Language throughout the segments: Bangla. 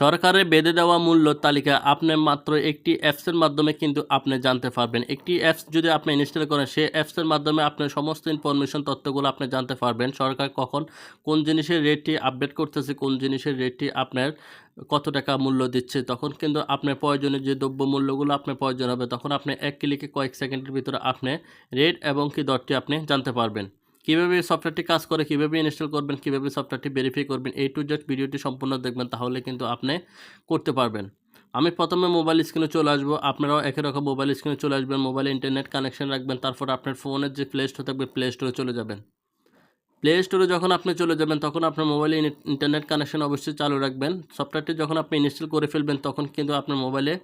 সরকারের বেঁধে দেওয়া মূল্য তালিকা আপনি মাত্র একটি অ্যাপসের মাধ্যমে কিন্তু আপনি জানতে পারবেন। একটি অ্যাপস যদি আপনি ইনস্টল করেন, সেই অ্যাপসের মাধ্যমে আপনার সমস্ত ইনফরমেশন তথ্যগুলো আপনি জানতে পারবেন। সরকার কখন কোন জিনিসের রেটটি আপডেট করতেছে, কোন জিনিসের রেটটি আপনার কত টাকা মূল্য দিচ্ছে, তখন কিন্তু আপনার প্রয়োজনীয় যে দ্রব্য মূল্যগুলো আপনার প্রয়োজন হবে, তখন আপনি এক ক্লিকে কয়েক সেকেন্ডের ভিতরে আপনি রেট এবং কি দরটি আপনি জানতে পারবেন। কীভাবে সফটওয়্যারটি কাজ করে, কীভাবে ইনস্টল করবেন, কীভাবে সফটওয়্যারটি ভেরিফাই করবেন, এই টু জেড ভিডিওটি সম্পূর্ণ দেখবেন, তাহলে কিন্তু আপনি করতে পারবেন। আমি প্রথমে মোবাইল স্ক্রিনে চলে আসব। আপনারাও একই রকম মোবাইল স্ক্রিনে চলে আসবেন মোবাইলে ইন্টারনেট কানেকশন রাখবেন, তারপর আপনার ফোনের যে প্লে স্টোর থাকবে প্লে স্টোরে চলে যাবেন। প্লে স্টোরে যখন আপনি চলে যাবেন, তখন আপনার মোবাইলে ইন- ইন্টারনেট কানেকশন অবশ্যই চালু রাখবেন। সফটওয়্যারটি যখন আপনি ইনস্টল করে ফেলবেন, তখন কিন্তু আপনার মোবাইলে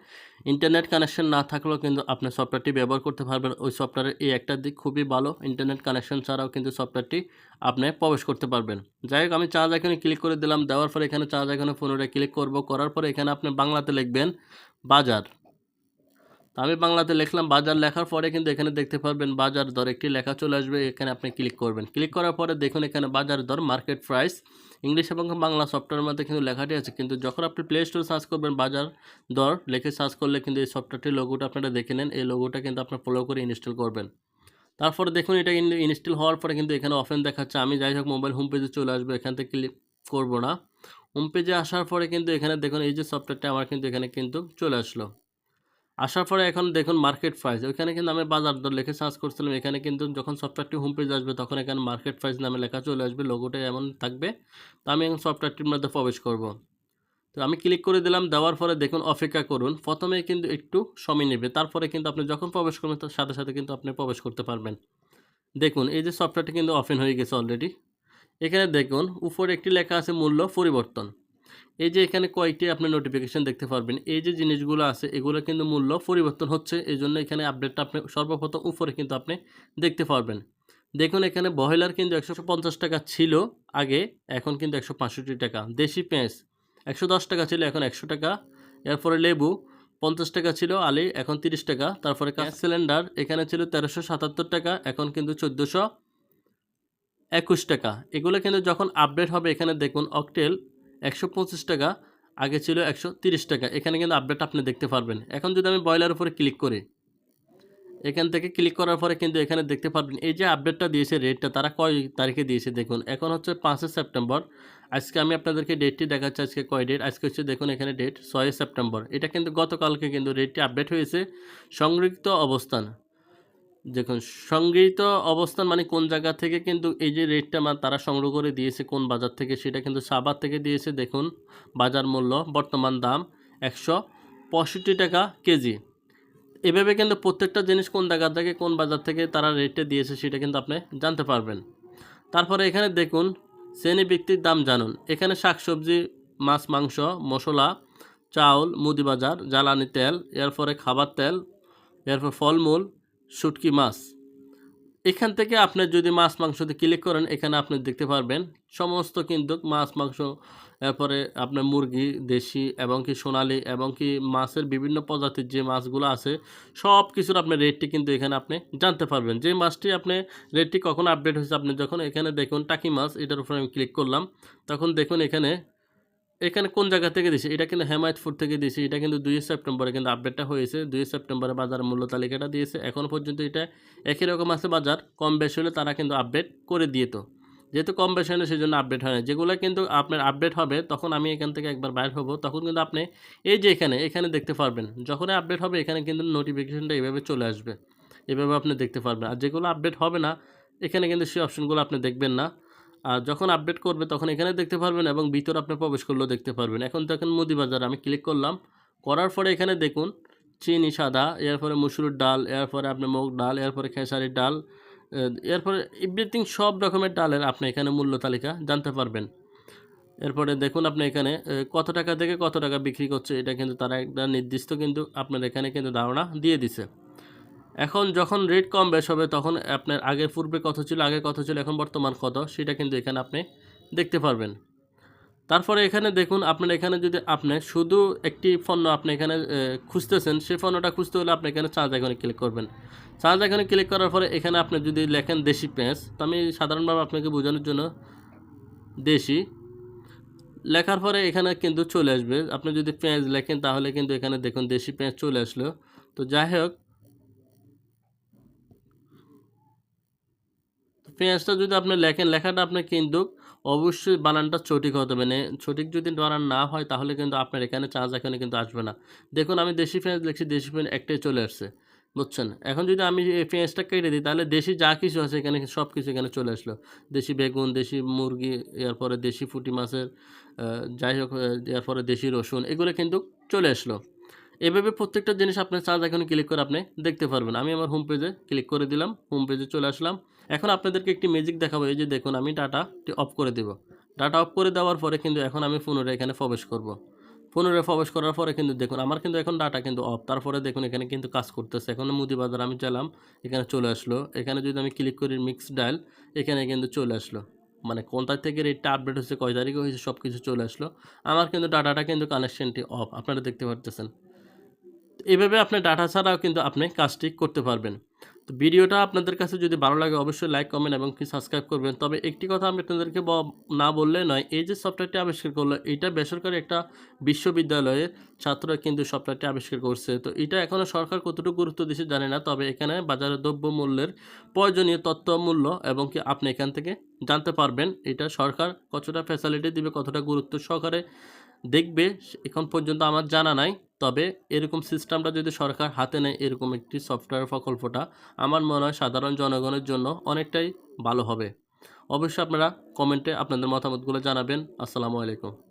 ইন্টারনেট কানেকশন না থাকলেও কিন্তু আপনি সফটওয়্যারটি ব্যবহার করতে পারবেন। ওই সফটওয়্যারের এই একটা দিক খুবই ভালো। ইন্টারনেট কানেকশন ছাড়াও কিন্তু সফটওয়্যারটি আপনি প্রবেশ করতে পারবেন। যাই হোক, আমি চার্জ এখানে ক্লিক করে দিলাম। দেওয়ার পরে এখানে চার্জ এখানে পুনরায় ক্লিক করব। করার পরে এখানে আপনি বাংলাতে লিখবেন, বাজার। তো আমি বাংলাতে লিখলাম বাজার লেখার পরে কিন্তু এখানে দেখতে পারবেন বাজার দর একটি লেখা চলে আসবে, এখানে আপনি ক্লিক করবেন। ক্লিক করার পরে দেখুন এখানে বাজার দর মার্কেট প্রাইস ইংলিশ এবং বাংলা সফটওয়্যার মধ্যে কিন্তু লেখাটি আছে। কিন্তু যখন আপনি প্লে স্টোর সার্চ করবেন বাজার দর, লিখে সার্চ করলে কিন্তু এই সফটওয়্যারটির লোগোটা আপনারা দেখে নেন। এই লোগোটা কিন্তু আপনার ফলো করে ইনস্টল করবেন। তারপরে দেখুন এটা ইনস্টল হওয়ার পরে কিন্তু এখানে অফেন দেখাচ্ছে। আমি যাই হোক মোবাইল হোম পেজে চলে আসব, এখান থেকে ক্লিক করব না। হোম পেজে আসার পরে কিন্তু এখানে দেখুন এই যে সফটওয়্যারটা আমার কিন্তু এখানে কিন্তু চলে আসলো। আসার পরে এখন দেখুন মার্কেট প্রাইস ওইখানে কিন্তু আমি বাজার দর লিখে সার্চ করছিলাম, এখানে কিন্তু যখন সফটওয়্যারটি হোম পেজ আসবে তখন এখানে মার্কেট প্রাইস নামে লেখা চলে আসবে লোগোটা এমন থাকবে, তো আমি এখন সফটওয়্যারটির মধ্যে প্রবেশ করব। তো আমি ক্লিক করে দিলাম, দেওয়ার পরে দেখুন অপেক্ষা করুন, প্রথমে কিন্তু একটু সময় নেবে, তারপরে কিন্তু আপনি যখন প্রবেশ করবেন তার সাথে সাথে কিন্তু আপনি প্রবেশ করতে পারবেন। দেখুন, এই যে সফটওয়্যারটি কিন্তু ওপেন হয়ে গেছে অলরেডি এখানে দেখুন উপরে একটি লেখা আছে মূল্য পরিবর্তন। এই যে এখানে কয়েকটি আপনি নোটিফিকেশন দেখতে পারবেন। এই যে জিনিসগুলো আছে এগুলো কিন্তু মূল্য পরিবর্তন হচ্ছে এই জন্য এখানে আপডেটটা আপনি সর্বপ্রথম উপরে কিন্তু আপনি দেখতে পারবেন। দেখুন এখানে বয়লার কিন্তু একশো পঞ্চাশ টাকা ছিল আগে এখন কিন্তু একশো টাকা। দেশি পেঁয়াজ একশো দশ টাকা ছিল এখন একশো টাকা। এরপরে লেবু পঞ্চাশ টাকা ছিল আলি এখন তিরিশ টাকা। তারপরে গ্যাস সিলিন্ডার এখানে ছিল তেরোশো সাতাত্তর টাকা এখন কিন্তু চোদ্দোশো একুশ টাকা। এগুলো কিন্তু যখন আপডেট হবে এখানে দেখুন অকটেল একশো পঁচিশ টাকা, আগে ছিল একশো টাকা। এখানে কিন্তু আপডেট আপনি দেখতে পারবেন। এখন যদি আমি ব্রয়লার উপরে ক্লিক করি, এখান থেকে ক্লিক করার পরে কিন্তু এখানে দেখতে পারবেন, এই যে আপডেটটা দিয়েছে রেটটা তারা কয় তারিখে দিয়েছে দেখুন। এখন হচ্ছে পাঁচই সেপ্টেম্বর। আজকে আমি আপনাদেরকে ডেটটি দেখাচ্ছি, আজকে কয় ডেট আজকে হচ্ছে দেখুন এখানে ডেট ছয়ই সেপ্টেম্বর। এটা কিন্তু গতকালকে কিন্তু রেটটি আপডেট হয়েছে। সংরক্ষিত অবস্থান। দেখুন, সংগৃহীত অবস্থান মানে কোন জায়গা থেকে কিন্তু এই যে রেটটা তারা সংগ্রহ করে দিয়েছে, কোন বাজার থেকে সেটা কিন্তু সাবার থেকে দিয়েছে, দেখুন, বাজার মূল্য, বর্তমান দাম একশো পঁয়ষট্টি টাকা কেজি। এভাবে কিন্তু প্রত্যেকটা জিনিস কোন জায়গা থেকে, কোন বাজার থেকে তারা রেটটা দিয়েছে সেটা কিন্তু আপনি জানতে পারবেন। তারপরে এখানে দেখুন, শ্রেণি দাম জানুন। এখানে শাকসবজি, মাছ, মাংস, মশলা, চাউল মুদি বাজার জ্বালানি তেল, এরপরে খাবার তেল, এরপর ফলমূল শুটকি মাছ। এখান থেকে আপনি যদি মাছ মাংসতে ক্লিক করেন, এখানে আপনি দেখতে পারবেন সমস্ত কিন্তু মাছ মাংস, এরপরে আপনার মুরগি, দেশি এবং কি সোনালি এবং কি মাছের বিভিন্ন প্রজাতির যে মাছগুলো আছে, সব কিছুর আপনার রেটটি কিন্তু এখানে আপনি জানতে পারবেন। যে মাছটি আপনি রেটটি কখন আপডেট হয়েছে, আপনি যখন এখানে দেখুন টাকি মাছ, এটার উপরে আমি ক্লিক করলাম, তখন দেখুন এখানে এখানে কোন জায়গা থেকে দিয়েছে এটা কিন্তু হেমায়তপুর থেকে দিয়েছে এটা কিন্তু দুই সেপ্টেম্বরে কিন্তু আপডেটটা হয়েছে। দুই সেপ্টেম্বরে বাজার মূল্য তালিকাটা দিয়েছে। এখন পর্যন্ত এটা একই রকম আছে বাজার। কম বেশি হলে তারা কিন্তু আপডেট করে দিত যেহেতু কম বেশি হলে সেই জন্য আপডেট হয় না যেগুলো কিন্তু আপনার আপডেট হবে, তখন আমি এখান থেকে একবার বাইর হব। তখন কিন্তু আপনি এই যে এখানে এখানে দেখতে পারবেন। যখনই আপডেট হবে, এখানে কিন্তু নোটিফিকেশনটা এভাবে চলে আসবে। এভাবে আপনি দেখতে পারবেন। আর যেগুলো আপডেট হবে না, এখানে কিন্তু সেই অপশনগুলো আপনি দেখবেন না। যখন আপডেট করবে তখন এখানে দেখতে পারবেন এবং ভিতর আপনি প্রবেশ করলেও দেখতে পারবেন। এখন দেখেন মুদি বাজার, আমি ক্লিক করলাম। করার পরে এখানে দেখুন, চিনি, সাদা, এরপরে মুসুরির ডাল, এরপরে আপনার মুগ ডাল, এরপরে খেসারির ডাল এরপরে এভরিথিং সব রকমের ডালের আপনি এখানে মূল্য তালিকা জানতে পারবেন। এরপরে দেখুন আপনি এখানে কত টাকা থেকে কত টাকা বিক্রি করছে, এটা কিন্তু তারা একটা নির্দিষ্ট কিন্তু আপনার এখানে কিন্তু ধারণা দিয়ে দিছে। এখন যখন রেট কম বেশ হবে, তখন আপনার আগে পূর্বে কত ছিল আগে কত ছিল, এখন বর্তমান কত, সেটা কিন্তু এখানে আপনি দেখতে পারবেন। তারপরে এখানে দেখুন, আপনার এখানে যদি আপনি শুধু একটি পণ্য আপনি এখানে খুঁজতেছেন সেই পণ্যটা খুঁজতে হলে আপনি এখানে চার্জ এখানে ক্লিক করবেন। চার্জ এখানে ক্লিক করার পরে এখানে আপনি যদি লেখেন দেশি পেঁয়াজ, তো আমি সাধারণভাবে আপনাকে বোঝানোর জন্য দেশি, লেখার পরে এখানে কিন্তু চলে আসবে। আপনি যদি পেঁয়াজ লেখেন, তাহলে কিন্তু এখানে দেখুন দেশি পেঁয়াজ চলে আসলো। তো যাই হোক পেঁয়াজটা যদি আপনি লেখেন, লেখাটা আপনি কিন্তু অবশ্যই বানানটা সঠিক হতে হবে। মানে সঠিক যদি বানান না হয়, তাহলে কিন্তু আপনার এখানে চার্জ এখানে কিন্তু আসবে না। দেখুন, আমি দেশি পেঁয়াজ লিখছি, দেশি পেঁয়াজ একটাই চলে আসছে, বুঝছেন? এখন যদি আমি এই পেঁয়াজটা কেটে দিই, তাহলে দেশি যা কিছু আছে এখানে, সব কিছু এখানে চলে আসলো। দেশি বেগুন, দেশি মুরগি, এরপরে দেশি ফুটি মাছের যাই হোক এরপরে দেশি রসুন, এগুলো কিন্তু চলে আসলো। এভাবে প্রত্যেকটা জিনিস আপনার চার্জ এখন ক্লিক করে আপনি দেখতে পারবেন। আমি আমার হোম পেজে ক্লিক করে দিলাম হোম পেজে চলে আসলাম। এখন আপনাদেরকে একটি ম্যাজিক দেখাবো, এই যে দেখুন আমি ডাটাটি অফ করে দেব। ডাটা অফ করে দেওয়ার পরে কিন্তু এখন আমি পুনরায় এখানে প্রবেশ করব। পুনরায় প্রবেশ করার পরে কিন্তু দেখুন, আমার কিন্তু এখন ডাটা কিন্তু অফ তারপরে দেখুন এখানে কিন্তু কাজ করতেছে। এখন মুদি বাজার আমি চালাম এখানে চলে আসলো। এখানে যদি আমি ক্লিক করি মিক্স ডায়াল এখানে কিন্তু চলে আসলো। মানে কোনটা থেকে রেটটা আপডেট হয়েছে, কয় তারিখে হয়েছে সব কিছু চলে আসলো। আমার কিন্তু ডাটাটা কিন্তু কানেকশনটি অফ আপনারা দেখতে পারতেছেন। এভাবে আপনি ডাটা ছাড়াও কিন্তু আপনি কাজটি করতে পারবেন। তো ভিডিওটা আপনাদের কাছে যদি ভালো লাগে অবশ্যই লাইক কমেন্ট এবং কি সাবস্ক্রাইব করবেন। তবে একটি কথা আমি আপনাদেরকে না বললে নয়, এই যে সফটওয়্যারটি আবিষ্কার করল, এটা বেসরকারি একটা বিশ্ববিদ্যালয়ের ছাত্ররা কিন্তু সফটওয়্যারটি আবিষ্কার করছে। তো এটা এখনও সরকার কতটুকু গুরুত্ব দিচ্ছে জানি না, তবে এখানে বাজারে দ্রব্য মূল্যের প্রয়োজনীয় তথ্য, মূল্য এবং কি আপনি এখান থেকে জানতে পারবেন। এটা সরকার কতটা ফ্যাসিলিটি দিবে, কতটা গুরুত্ব সহকারে দেখবে এখন পর্যন্ত আমার জানা নাই। তবে এরকম সিস্টেমটা যদি সরকার হাতে নেয়, এরকম একটি সফটওয়্যার প্রকল্পটা, আমার মনে হয় সাধারণ জনগণের জন্য অনেকটাই ভালো হবে। অবশ্যই আপনারা কমেন্টে আপনাদের মতামতগুলো জানাবেন। আসসালামু আলাইকুম।